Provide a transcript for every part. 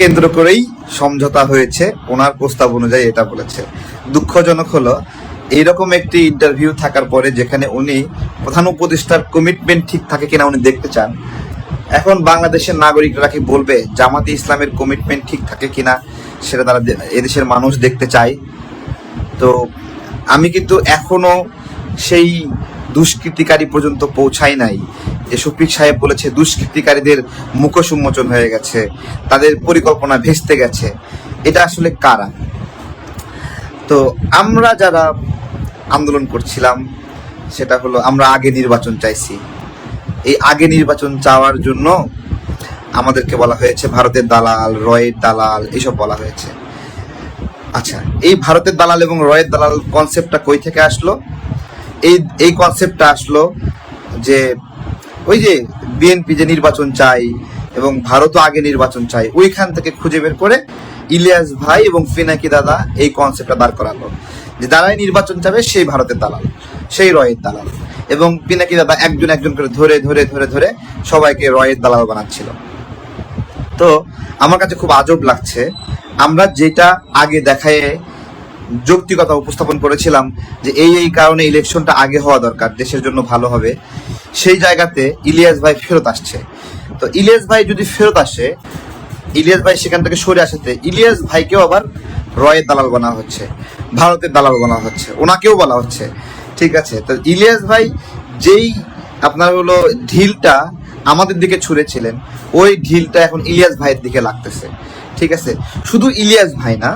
কেন্দ্র করেই সমঝোতা হয়েছে। ওনার প্রস্তাব অনুযায়ী এটা বলেছে। দুঃখজনক হলো, এইরকম একটি ইন্টারভিউ থাকার পরে যেখানে উনি প্রধান উপদেষ্টার কমিটমেন্ট ঠিক থাকে কিনা উনি দেখতে চান, এখন বাংলাদেশের নাগরিকরা কি বলবে, জামাতে ইসলামের কমিটমেন্ট ঠিক থাকে কিনা সেটা তারা এদেশের মানুষ দেখতে চায়। তো আমি কিন্তু এখনও সেই দুষ্কৃতিকারী পর্যন্ত পৌঁছাই নাই। যে শফিক সাহেব বলেছে, দুষ্কৃতিকারীদের মুখোশ উন্মোচন হয়ে গেছে, তাদের পরিকল্পনা ভেস্তে গেছে। এটা আসলে কারা? তো আমরা যারা আন্দোলন করছিলাম, সেটা হলো আমরা আগে নির্বাচন চাইছি। এই আগে নির্বাচন চাওয়ার জন্য আমাদেরকে বলা হয়েছে, ভারতের দালাল, রয়ের দালাল, এসব বলা হয়েছে। আচ্ছা এই ভারতের দালাল এবং রয়ের দালাল কনসেপ্টটা কই থেকে আসলো? এই এই কনসেপ্টটা আসলো যে ওই যে বিএনপি যে নির্বাচন চাই এবং ভারতও আগে নির্বাচন চাই, ওইখান থেকে খুঁজে বের করে ইলিয়াস ভাই এবং ফিনাকি দাদা এই কনসেপ্টটা দাঁড় করালো। যে দাঁড়ায় নির্বাচন চাবে সেই ভারতের দালাল, সেই রয়ের দালাল। এবং পিনাকি দাদা একজন একজন করে ধরে ধরে ধরে ধরে সবাইকে রয়ের দালাল বানাচ্ছিল। তো আমার কাছে খুব আজব লাগছে, আমরা যেটা আগে দেখায় যৌক্তিকতা উপস্থাপন করেছিলাম যে এই এই কারণে ইলেকশনটা আগে হওয়া দরকার, দেশের জন্য ভালো হবে। সেই জায়গাতে ইলিয়াস ভাই ফেরত আসছে। তো ইলিয়াস ভাই যদি ফেরত আসে, ইলিয়াস ভাই সেখান থেকে সরে আসাতে ইলিয়াস ভাইকেও আবার রয়ের দালাল বানা হচ্ছে, ভারতের দালাল বানা হচ্ছে, ওনাকেও বলা হচ্ছে। ঠিক আছে? তো ইলিয়াস ভাই যেই আপনার হলো ঢিলটা আমাদের দিকে ছুঁড়েছিলেন, ওই ঢিলটা এখন ইলিয়াস ভাইয়ের দিকে লাগতেছে। ঠিক আছে? শুধু ইলিয়াস ভাই না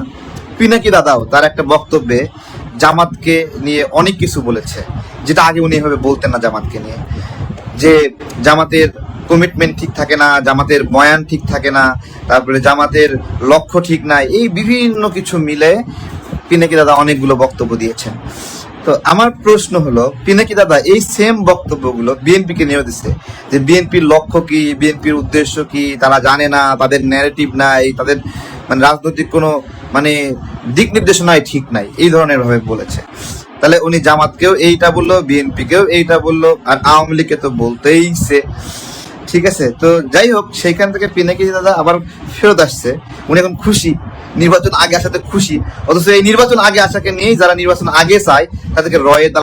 পিনাকি দাদাও, তার একটা বক্তব্যে জামাতকে নিয়ে অনেক কিছু বলেছে, যেটা আগে উনি এভাবে বলতেন না জামাতকে নিয়ে। যে জামাতের কমিটমেন্ট ঠিক থাকে না, জামাতের বয়ান ঠিক থাকে না, তারপরে জামাতের লক্ষ্য ঠিক নাই, এই বিভিন্ন কিছু মিলে পিনাকি দাদা অনেকগুলো বক্তব্য দিয়েছেন। তো আমার প্রশ্ন হলো পিনাকি দাদা এই সেম বক্তব্যগুলো বিএনপিকে নিয়ে দিচ্ছে যে বিএনপির লক্ষ্য কি বিএনপির উদ্দেশ্য কি, তারা জানে না, তাদের ন্যারেটিভ নাই, তাদের মানে রাজনৈতিক কোনো মানে দিক নির্দেশনাই ঠিক নাই, এই ধরনের ভাবে বলেছে। তাহলে উনি জামাতকেও এইটা বলল বিএনপিকেও এইটা বলল, আর আওয়ামী লীগকে তো বলতেই সে। ঠিক আছে? তো যাই হোক, সেইখান থেকে পিনাকি দাদা আবার ফেরত আসছে। উনি এখন খুশি। নির্বাচন আগে আসাতে খুশি। অথচ এই নির্বাচন আগে আসাকে নিয়েই যারা নির্বাচন আগে চায়, তাদেরকে রয়ের